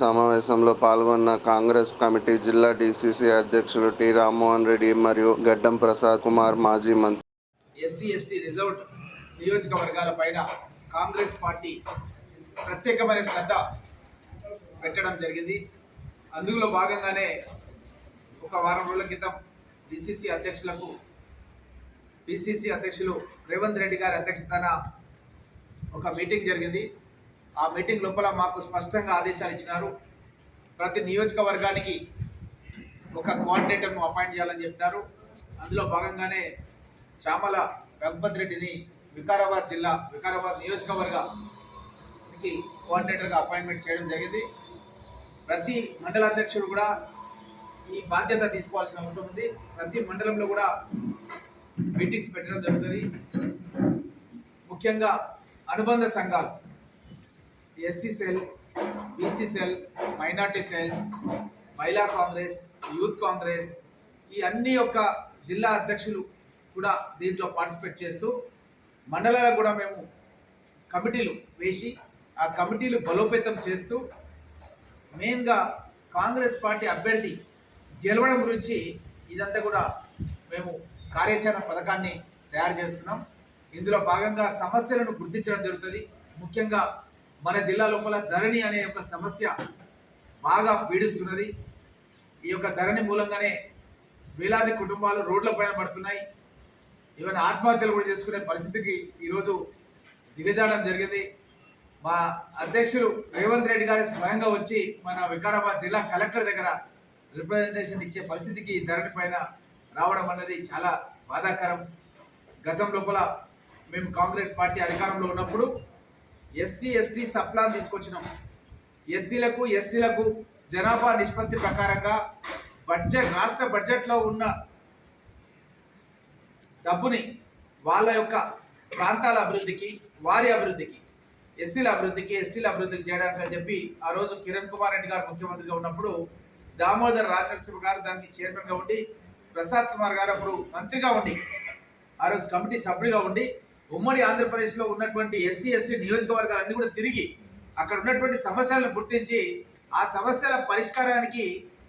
సమావేశంలో పాల్గొన్న కాంగ్రెస్ కమిటీ జిల్లా డీసీసీ అధ్యక్షులు టి రామ్మోహన్ రెడ్డి మరియు గడ్డం ప్రసాద్ కుమార్ మాజీ మంత్రి. ఎస్సీ ఎస్టీ రిజర్వ్డ్ నియోజకవర్గాల పైన కాంగ్రెస్ పార్టీ ప్రత్యేకమైన శ్రద్ధ పెట్టడం జరిగింది. అందులో భాగంగానే ఒక వారం రోజుల క్రితం డిసిసి అధ్యక్షులకు బీసీసీ అధ్యక్షులు రేవంత్ రెడ్డి గారి అధ్యక్షతన ఒక మీటింగ్ జరిగింది. ఆ మీటింగ్ లోపల మాకు స్పష్టంగా ఆదేశాలు ఇచ్చినారు. ప్రతి నియోజకవర్గానికి ఒక కోఆర్డినేటర్ను అపాయింట్ చేయాలని చెప్పినారు. అందులో భాగంగానే చామల రఘుపత్ రెడ్డిని వికారాబాద్ జిల్లా వికారాబాద్ నియోజకవర్గానికి కోఆర్డినేటర్గా అపాయింట్మెంట్ చేయడం జరిగింది. ప్రతి మండల అధ్యక్షుడు కూడా ఈ బాధ్యత తీసుకోవాల్సిన అవసరం ఉంది. ప్రతి మండలంలో కూడా మీటింగ్స్ పెట్టడం జరుగుతుంది. ముఖ్యంగా అనుబంధ సంఘాలు SC cell BC cell minority cell మహిళా కాంగ్రెస్ యూత్ కాంగ్రెస్ ఈ అన్ని యొక్క జిల్లా అధ్యక్షులు కూడా దీంట్లో పార్టిసిపేట్ చేస్తూ మండలాలకు కూడా మేము కమిటీలు వేసి ఆ కమిటీలు బలోపేతం చేస్తూ మెయిన్గా కాంగ్రెస్ పార్టీ అభ్యర్థి గెలవడం గురించి ఇదంతా కూడా మేము కార్యాచరణ పథకాన్ని తయారు చేస్తున్నాం. ఇందులో భాగంగా సమస్యలను గుర్తించడం జరుగుతుంది. ముఖ్యంగా మన జిల్లా లోపల ధరణి అనే ఒక సమస్య బాగా పీడిస్తున్నది. ఈ యొక్క ధరణి మూలంగానే వేలాది కుటుంబాలు రోడ్ల పైన పడుతున్నాయి. ఈవెన్ ఆత్మహత్యలు కూడా చేసుకునే పరిస్థితికి ఈరోజు దిగజాడడం జరిగింది. మా అధ్యక్షులు రేవంత్ రెడ్డి గారి స్వయంగా వచ్చి మన వికారాబాద్ జిల్లా కలెక్టర్ దగ్గర రిప్రజెంటేషన్ ఇచ్చే పరిస్థితికి ఈ ధరణి పైన రావడం అన్నది చాలా బాధాకరం. గతం లోపల మేము కాంగ్రెస్ పార్టీ అధికారంలో ఉన్నప్పుడు ఎస్సీ ఎస్టీ సప్లాన్ తీసుకొచ్చినాం. ఎస్సీలకు ఎస్టీలకు జనాభా నిష్పత్తి ప్రకారంగా బడ్జెట్ రాష్ట్ర బడ్జెట్లో ఉన్న డబ్బుని వాళ్ళ యొక్క ప్రాంతాల అభివృద్ధికి వారి అభివృద్ధికి ఎస్సీల అభివృద్ధికి ఎస్టీల అభివృద్ధికి చేయడానికి అని చెప్పి ఆ రోజు కిరణ్ కుమార్ రెడ్డి గారు ముఖ్యమంత్రిగా ఉన్నప్పుడు దామోదర్ రాజనరసింహ గారు దానికి చైర్మన్గా ఉండి ప్రసాద్ కుమార్ గారు అప్పుడు మంత్రిగా ఉండి ఆ రోజు కమిటీ సభ్యుడిగా ఉండి ఉమ్మడి ఆంధ్రప్రదేశ్లో ఉన్నటువంటి ఎస్సీ ఎస్టీ నియోజకవర్గాలన్నీ కూడా తిరిగి అక్కడ ఉన్నటువంటి సమస్యలను గుర్తించి ఆ సమస్యల పరిష్కారానికి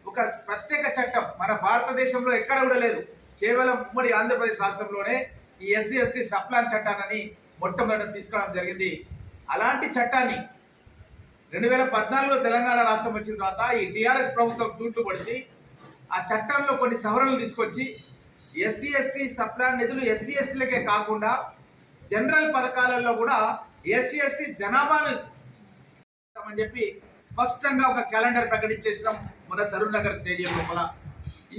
ఒక ప్రత్యేక చట్టం మన భారతదేశంలో ఎక్కడ కూడా లేదు. కేవలం ఉమ్మడి ఆంధ్రప్రదేశ్ రాష్ట్రంలోనే ఈ ఎస్సీ ఎస్టీ సప్లాన్ చట్టాన్ని మొట్టమొదటి తీసుకోవడం జరిగింది. అలాంటి చట్టాన్ని రెండు వేల పద్నాలుగులో తెలంగాణ రాష్ట్రం వచ్చిన తర్వాత ఈ టీఆర్ఎస్ ప్రభుత్వం తూట్లు పొడిచి ఆ చట్టంలో కొన్ని సవరణలు తీసుకొచ్చి ఎస్సీ ఎస్టీ సప్లాన్ నిధులు ఎస్సీ ఎస్టీలకే కాకుండా జనరల్ పథకాలలో కూడా ఎస్సీ ఎస్టీ జనాభాను అని చెప్పి స్పష్టంగా ఒక క్యాలెండర్ ప్రకటించేసినాం మన సరూర్ నగర్ స్టేడియం లోపల.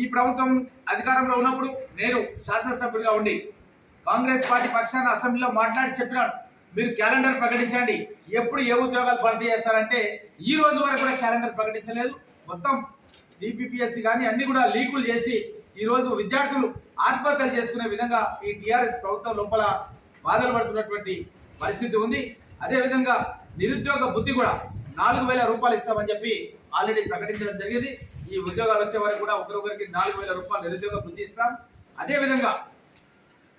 ఈ ప్రభుత్వం అధికారంలో ఉన్నప్పుడు నేను శాసనసభ్యులుగా ఉండి కాంగ్రెస్ పార్టీ పక్షాన అసెంబ్లీలో మాట్లాడి చెప్పినాను. మీరు క్యాలెండర్ ప్రకటించండి. ఎప్పుడు ఏ ఉద్యోగాలు భర్తీ చేస్తారంటే ఈ రోజు వరకు కూడా క్యాలెండర్ ప్రకటించలేదు. మొత్తం టీపీపీఎస్సీ కానీ అన్ని కూడా లీకులు చేసి ఈ రోజు విద్యార్థులు ఆత్మహత్యలు చేసుకునే విధంగా ఈ టీఆర్ఎస్ ప్రభుత్వం లోపల బాధలు పడుతున్నటువంటి పరిస్థితి ఉంది. అదేవిధంగా నిరుద్యోగ బుద్ధి కూడా నాలుగు వేల రూపాయలు ఇస్తామని చెప్పి ఆల్రెడీ ప్రకటించడం జరిగింది. ఈ ఉద్యోగాలు వచ్చే వరకు కూడా ఒకరొకరికి నాలుగు వేల రూపాయలు నిరుద్యోగ బుద్ధి ఇస్తాం. అదేవిధంగా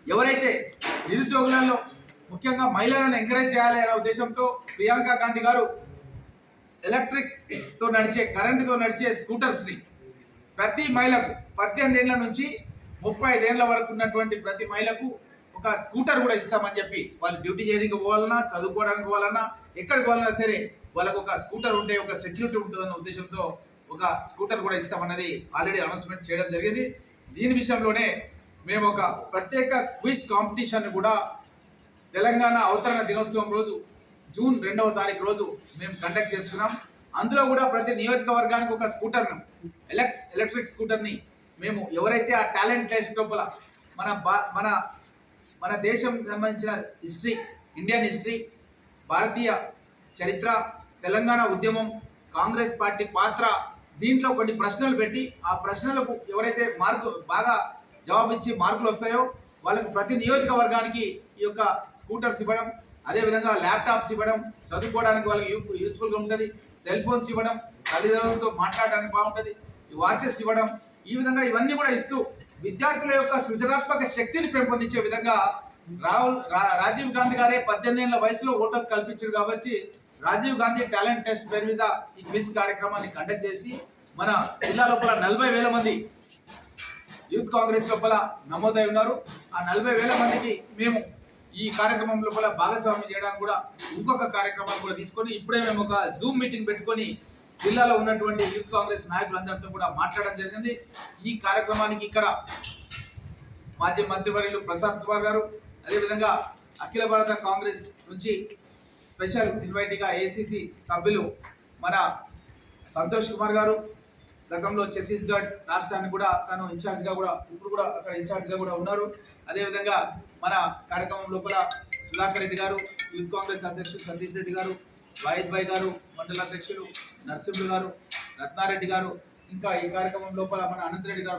ఎవరైతే నిరుద్యోగులలో ముఖ్యంగా మహిళలను ఎంకరేజ్ చేయాలి అనే ఉద్దేశంతో ప్రియాంక గాంధీ గారు ఎలక్ట్రిక్తో నడిచే కరెంటుతో నడిచే స్కూటర్స్ని ప్రతి మహిళకు పద్దెనిమిది ఏళ్ళ నుంచి ముప్పై ఐదేళ్ళ వరకు ఉన్నటువంటి ప్రతి మహిళకు ఒక స్కూటర్ కూడా ఇస్తామని చెప్పి వాళ్ళు డ్యూటీ చేయడానికి పోవాలన్నా చదువుకోవడానికి పోవాలన్నా ఎక్కడికి పోవాలన్నా సరే వాళ్ళకు ఒక స్కూటర్ ఉంటే ఒక సెక్యూరిటీ ఉంటుందన్న ఉద్దేశంతో ఒక స్కూటర్ కూడా ఇస్తామన్నది ఆల్రెడీ అనౌన్స్మెంట్ చేయడం జరిగింది. దీని విషయంలోనే మేము ఒక ప్రత్యేక క్విజ్ కాంపిటీషన్ కూడా తెలంగాణ అవతరణ దినోత్సవం రోజు జూన్ రెండవ తారీఖు రోజు మేము కండక్ట్ చేస్తున్నాం. అందులో కూడా ప్రతి నియోజకవర్గానికి ఒక స్కూటర్ను ఎలక్స్ ఎలక్ట్రిక్ స్కూటర్ని మేము ఎవరైతే ఆ టాలెంట్ టెస్ట్ లోపల మన బా మన మన దేశం సంబంధించిన హిస్టరీ ఇండియన్ హిస్టరీ భారతీయ చరిత్ర తెలంగాణ ఉద్యమం కాంగ్రెస్ పార్టీ పాత్ర దీంట్లో కొన్ని ప్రశ్నలు పెట్టి ఆ ప్రశ్నలకు ఎవరైతే మార్కు బాగా జవాబిచ్చి మార్కులు వస్తాయో వాళ్ళకు ప్రతి నియోజకవర్గానికి ఈ యొక్క స్కూటర్స్ ఇవ్వడం అదేవిధంగా ల్యాప్టాప్స్ ఇవ్వడం చదువుకోవడానికి వాళ్ళకి యూ యూస్ఫుల్గా ఉంటుంది సెల్ ఫోన్స్ ఇవ్వడం తల్లిదండ్రులతో మాట్లాడడానికి బాగుంటుంది ఈ వాచెస్ ఇవ్వడం ఈ విధంగా ఇవన్నీ కూడా ఇస్తూ విద్యార్థుల యొక్క సృజనాత్మక శక్తిని పెంపొందించే విధంగా రాహుల్ రా- రాజీవ్ గాంధీ గారే పద్దెనిమిది ఏళ్ళ వయసులో ఓటు కల్పించారు కాబట్టి రాజీవ్ గాంధీ టాలెంట్ టెస్ట్ పేరు మీద ఈ క్విజ్ కార్యక్రమాన్ని కండక్ట్ చేసి మన జిల్లా లోపల నలభై వేల మంది యూత్ కాంగ్రెస్ లోపల నమోదై ఉన్నారు. ఆ నలభై వేల మందికి మేము ఈ కార్యక్రమం లోపల భాగస్వామ్యం చేయడానికి కూడా ఇంకొక కార్యక్రమాన్ని కూడా తీసుకొని ఇప్పుడే మేము ఒక జూమ్ మీటింగ్ పెట్టుకొని జిల్లాలో ఉన్నటువంటి యూత్ కాంగ్రెస్ నాయకులందరితో కూడా మాట్లాడడం జరిగింది. ఈ కార్యక్రమానికి ఇక్కడ మాజీ మంత్రివర్యులు ప్రసాద్ కుమార్ గారు అదేవిధంగా అఖిల భారత కాంగ్రెస్ నుంచి స్పెషల్ ఇన్వైటీగా ఏసీసీ సభ్యులు మన సంతోష్ కుమార్ గారు గతంలో ఛత్తీస్గఢ్ రాష్ట్రాన్ని కూడా తను ఇన్ఛార్జ్గా కూడా ఇప్పుడు కూడా అక్కడ ఇన్ఛార్జ్గా కూడా ఉన్నారు. అదేవిధంగా మన కార్యక్రమం లోపల సుధాకర్ రెడ్డి గారు యూత్ కాంగ్రెస్ అధ్యక్షుడు సతీష్ రెడ్డి గారు వాయిద్ భాయ్ గారు మండల అధ్యక్షులు నర్సింహులు గారు రత్నారెడ్డి గారు ఇంకా ఈ కార్యక్రమం లోపల మన అనంతరెడ్డి గారు